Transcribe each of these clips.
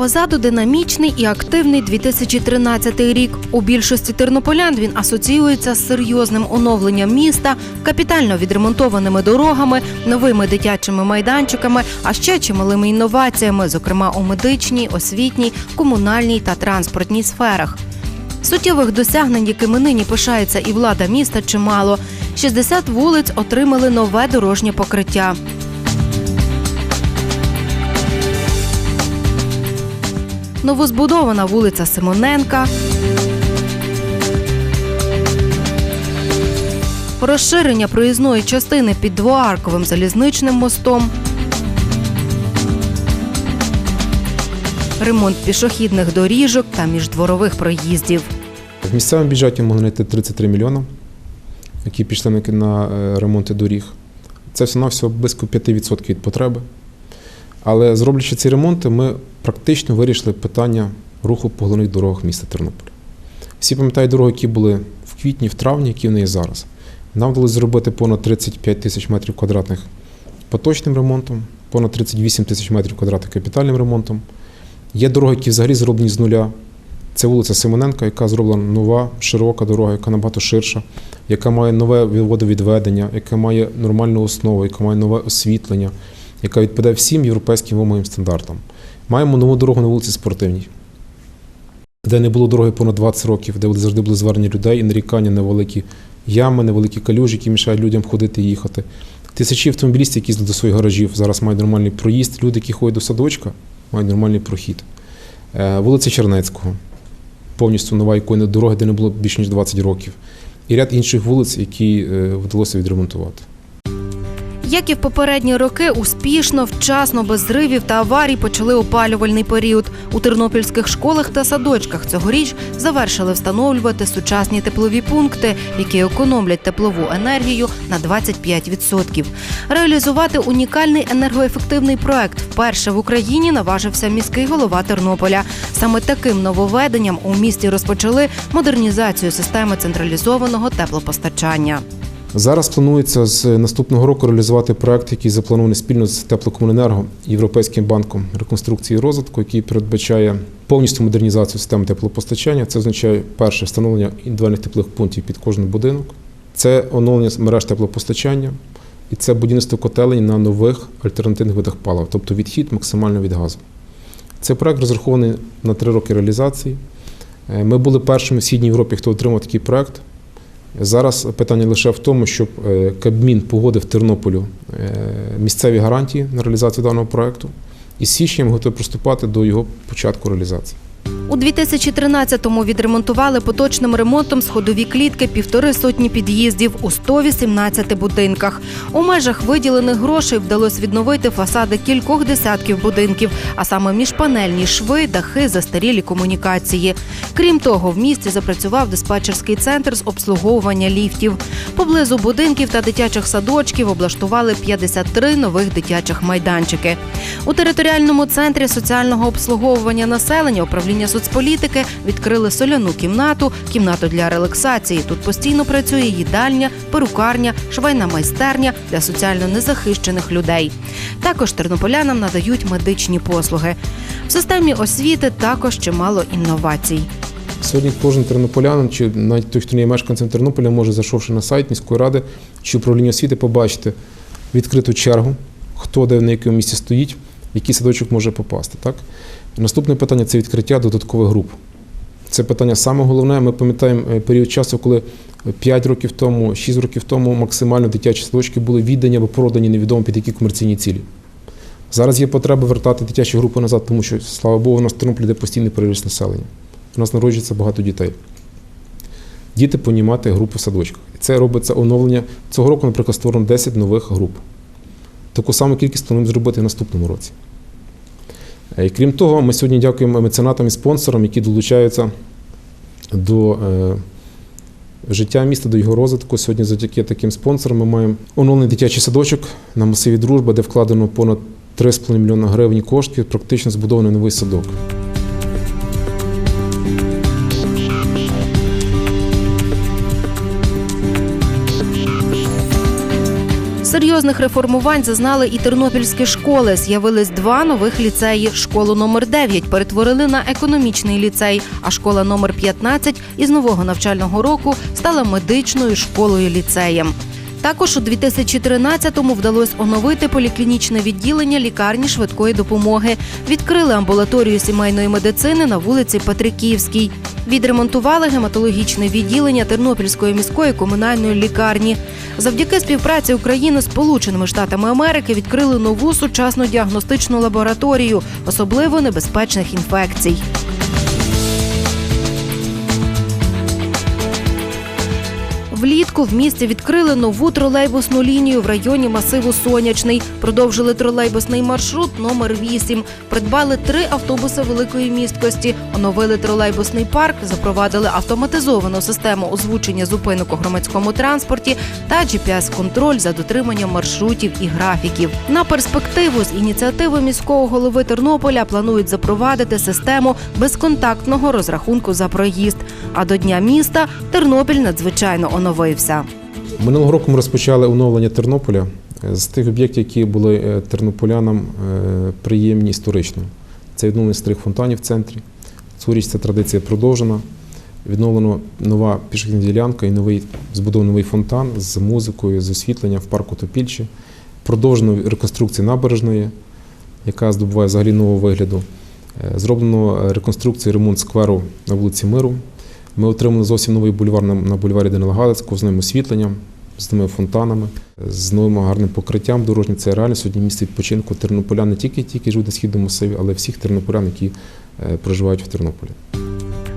Позаду динамічний і активний 2013 рік. У більшості тернополян він асоціюється з серйозним оновленням міста, капітально відремонтованими дорогами, новими дитячими майданчиками, а ще чималими інноваціями, зокрема у медичній, освітній, комунальній та транспортній сферах. Суттєвих досягнень, якими нині пишається і влада міста, чимало. 60 вулиць отримали нове дорожнє покриття. Новозбудована вулиця Симоненка. Розширення проїзної частини під двоарковим залізничним мостом. Ремонт пішохідних доріжок та міждворових проїздів. В місцевому бюджеті могли знайти 33 мільйони, які пішли на- на е, ремонти доріг. Це все навсього близько 5% від потреби. Але зроблячи ці ремонти, ми практично вирішили питання руху по головних дорогах міста Тернополя. Всі пам'ятають дороги, які були в квітні, в травні, які вони є зараз. Нам вдалося зробити понад 35 тисяч метрів квадратних поточним ремонтом, понад 38 тисяч метрів квадратних капітальним ремонтом. Є дороги, які взагалі зроблені з нуля. Це вулиця Симоненка, яка зроблена нова, широка дорога, яка набагато ширша, яка має нове водовідведення, яка має нормальну основу, яка має нове освітлення, яка відповідає всім європейським вимогам стандартам. Маємо нову дорогу на вулиці Спортивній, де не було дороги понад 20 років, де завжди були звернені людей і нарікання на великі ями, на великі калюжі, які мішають людям ходити і їхати. Тисячі автомобілістів, які до своїх гаражів, зараз мають нормальний проїзд. Люди, які ходять до садочка, мають нормальний прохід. Е, Вулиця Чернецького, повністю нова ікона дороги, де не було більш ніж 20 років. І ряд інших вулиць, які е, вдалося відремонтувати. Як і в попередні роки, успішно, вчасно, без зривів та аварій почали опалювальний період. У тернопільських школах та садочках цьогоріч завершили встановлювати сучасні теплові пункти, які економлять теплову енергію на 25%. Реалізувати унікальний енергоефективний проект вперше в Україні наважився міський голова Тернополя. Саме таким нововведенням у місті розпочали модернізацію системи централізованого теплопостачання. Зараз планується з наступного року реалізувати проект, який запланований спільно з Теплокомуненерго Європейським банком реконструкції і розвитку, який передбачає повністю модернізацію системи теплопостачання. Це означає перше встановлення індивідуальних теплих пунктів під кожен будинок, це оновлення мереж теплопостачання і це будівництво котелень на нових альтернативних видах палива, тобто відхід максимально від газу. Цей проект розрахований на три роки реалізації. Е, Ми були першими в Східній Європі, хто отримав такий проект. Зараз питання лише в тому, щоб е, Кабмін погодив Тернополю е, місцеві гарантії на реалізацію даного проекту. І з січня готові приступати до його початку реалізації. У 2013-му відремонтували поточним ремонтом сходові клітки півтори сотні під'їздів у 118 будинках. У межах виділених грошей вдалося відновити фасади кількох десятків будинків, а саме міжпанельні шви, дахи, застарілі комунікації. Крім того, в місті запрацював диспетчерський центр з обслуговування ліфтів. Поблизу будинків та дитячих садочків облаштували 53 нових дитячих майданчики. У територіальному центрі соціального обслуговування населення управління соцполітики відкрили соляну кімнату, кімнату для релаксації. Тут постійно працює їдальня, перукарня, швейна майстерня для соціально незахищених людей. Також тернополянам надають медичні послуги. В системі освіти також чимало інновацій. Сьогодні кожен тернополянин, чи навіть той, хто не є мешканцем Тернополя, може, зайшовши на сайт міської ради чи управління освіти, побачити відкриту чергу, хто де на якому місці стоїть, в який садочок може попасти. Так? Наступне питання це відкриття додаткових груп. Це питання саме головне. Ми пам'ятаємо е, період часу, коли 5 років тому, 6 років тому максимально дитячі садочки були віддані або продані невідомо під які комерційні цілі. Зараз є потреба вертати дитячі групи назад, тому що, слава Богу, у нас в йде постійний переріст населення. У нас народжується багато дітей. Діти понімати групи в садочках. І це робиться оновлення. Цього року, наприклад, створено 10 нових груп. Таку саму кількість плануємо зробити в наступному році. Е, крім того, ми сьогодні дякуємо меценатам і спонсорам, які долучаються до е, життя міста, до його розвитку. Сьогодні завдяки таким спонсорам ми маємо оновлений дитячий садочок на масиві дружба, де вкладено понад 3,5 мільйона гривень коштів, практично збудований новий садок. Серйозних реформувань зазнали і тернопільські школи. З'явились два нових ліцеї. Школу номер 9 перетворили на економічний ліцей, а школа номер 15 із нового навчального року стала медичною школою ліцеєм. Також у 2013-му вдалося оновити поліклінічне відділення лікарні швидкої допомоги. Відкрили амбулаторію сімейної медицини на вулиці Петриківській. Відремонтували гематологічне відділення Тернопільської міської комунальної лікарні. Завдяки співпраці України з Сполученими Штатами Америки відкрили нову сучасну діагностичну лабораторію особливо небезпечних інфекцій. Влітку в місті відкрили нову тролейбусну лінію в районі масиву Сонячний. Продовжили тролейбусний маршрут номер 8 Придбали три автобуси великої місткості. Оновили тролейбусний парк, запровадили автоматизовану систему озвучення зупинок у громадському транспорті та GPS-контроль за дотриманням маршрутів і графіків. На перспективу з ініціативи міського голови Тернополя планують запровадити систему безконтактного розрахунку за проїзд. А до дня міста Тернопіль надзвичайно оновився. Минулого року ми розпочали оновлення Тернополя з тих об'єктів, які були е, тернополянам е, приємні історично. Це відновлення старих фонтанів в центрі. Цьогоріч ця традиція продовжена. Відновлено нова пішохідна ділянка і новий збудований новий фонтан з музикою, з освітленням в парку Топільчі. Продовжено реконструкція набережної, яка здобуває взагалі нового вигляду. Е, Зроблено реконструкцію, ремонт скверу на вулиці Миру. Ми отримали зовсім новий бульвар на, бульварі Данила Галицького з новим освітленням, з новими фонтанами, з новим гарним покриттям дорожнім. Це реально сьогодні місце відпочинку тернополян не тільки ті, які живуть на східному масиві, але всіх тернополян, які е, проживають в Тернополі.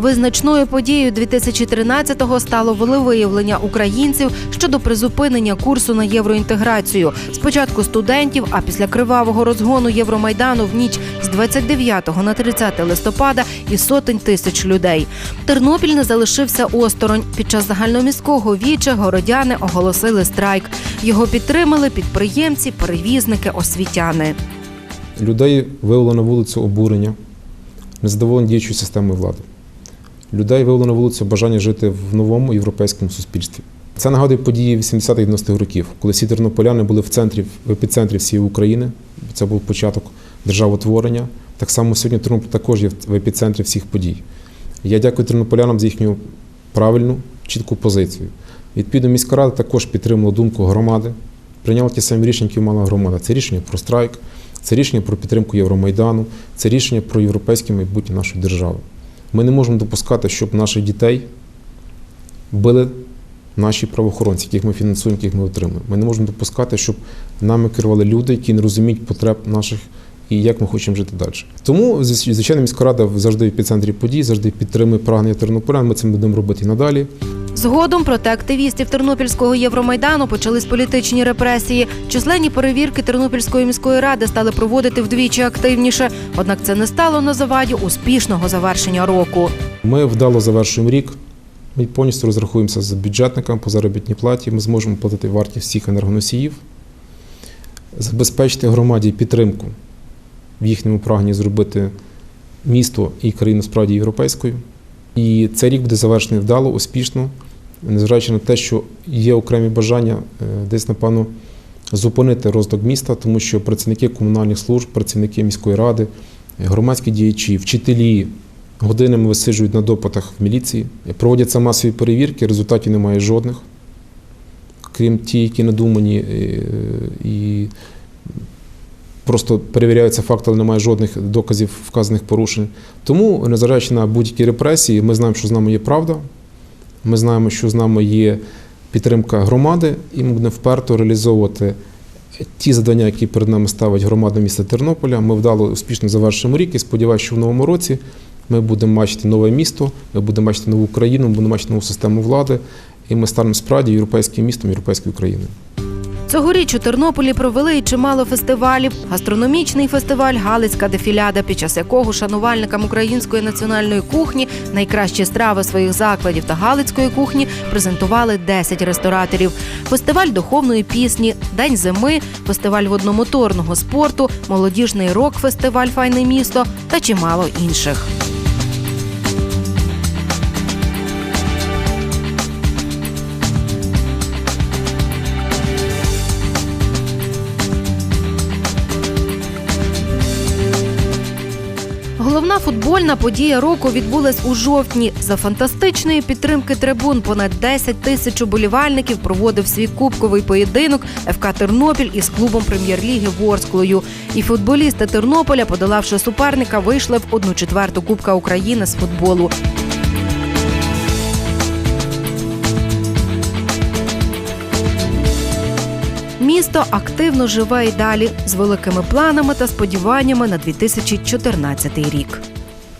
Визначною подією 2013-го стало волевиявлення українців щодо призупинення курсу на євроінтеграцію. Спочатку студентів, а після кривавого розгону Євромайдану в ніч з 29 на 30 листопада і сотень тисяч людей. Тернопіль не залишився осторонь. Під час загальноміського віча городяни оголосили страйк. Його підтримали підприємці, перевізники, освітяни. Людей вивело на вулицю обурення, незадоволення діючою системою влади. Людей вивело на вулицю бажання жити в новому європейському суспільстві. Це нагадує події 80-х-90-х років, коли всі тернополяни були в центрі, в епіцентрі всієї України. Це був початок державотворення. Так само сьогодні Тернопіль також є в епіцентрі всіх подій. Я дякую тернополянам за їхню правильну, чітку позицію. Відповідно, міська рада також підтримала думку громади, прийняла ті самі рішення, які мала громада. Це рішення про страйк, це рішення про підтримку Євромайдану, це рішення про європейське майбутнє нашої держави. Ми не можемо допускати, щоб наших дітей били наші правоохоронці, яких ми фінансуємо, яких ми отримуємо. Ми не можемо допускати, щоб нами керували люди, які не розуміють потреб наших і як ми хочемо жити далі. Тому, звичайно, міська рада завжди в епіцентрі подій, завжди підтримує прагнення тернополян. Ми це будемо робити і надалі. Згодом проти активістів Тернопільського Євромайдану почались політичні репресії. Численні перевірки Тернопільської міської ради стали проводити вдвічі активніше. Однак це не стало на заваді успішного завершення року. Ми вдало завершуємо рік. Ми повністю розрахуємося з бюджетниками по заробітній платі. Ми зможемо платити вартість всіх енергоносіїв, забезпечити громаді підтримку в їхньому прагненні зробити місто і країну справді європейською. І цей рік буде завершений вдало, успішно, незважаючи на те, що є окремі бажання е, десь, напевно, зупинити розвиток міста, тому що працівники комунальних служб, працівники міської ради, громадські діячі, вчителі годинами висиджують на допитах в міліції, проводяться масові перевірки, результатів немає жодних, крім ті, які надумані е, і просто перевіряються факти, але немає жодних доказів вказаних порушень. Тому, незважаючи на будь-які репресії, ми знаємо, що з нами є правда, ми знаємо, що з нами є підтримка громади, і ми будемо вперто реалізовувати ті завдання, які перед нами ставить громада міста Тернополя. Ми вдало успішно завершимо рік і сподіваюся, що в новому році ми будемо бачити нове місто, ми будемо бачити нову країну, ми будемо бачити нову систему влади, і ми станемо справді європейським містом європейської країни. Цьогоріч у Тернополі провели й чимало фестивалів. Гастрономічний фестиваль Галицька дефіляда, під час якого шанувальникам української національної кухні найкращі страви своїх закладів та галицької кухні презентували 10 рестораторів. Фестиваль духовної пісні, День зими, фестиваль водномоторного спорту, молодіжний рок-фестиваль Файне місто та чимало інших. Головна футбольна подія року відбулась у жовтні. За фантастичної підтримки трибун понад 10 тисяч уболівальників проводив свій кубковий поєдинок ФК Тернопіль із клубом прем'єр-ліги Ворсклою. І футболісти Тернополя, подолавши суперника, вийшли в одну четверту Кубка України з футболу. Місто активно живе й далі з великими планами та сподіваннями на 2014 рік.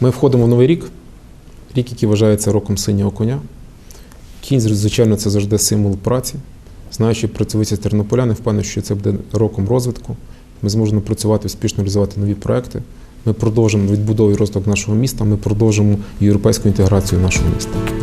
Ми входимо в новий рік, рік, який вважається роком синього коня. Кінь, звичайно, це завжди символ праці. Знаючи працьовиті тернополяни, впевнений, що це буде роком розвитку. Ми зможемо працювати успішно реалізувати нові проекти. Ми продовжимо відбудову і розвиток нашого міста. Ми продовжимо європейську інтеграцію нашого міста.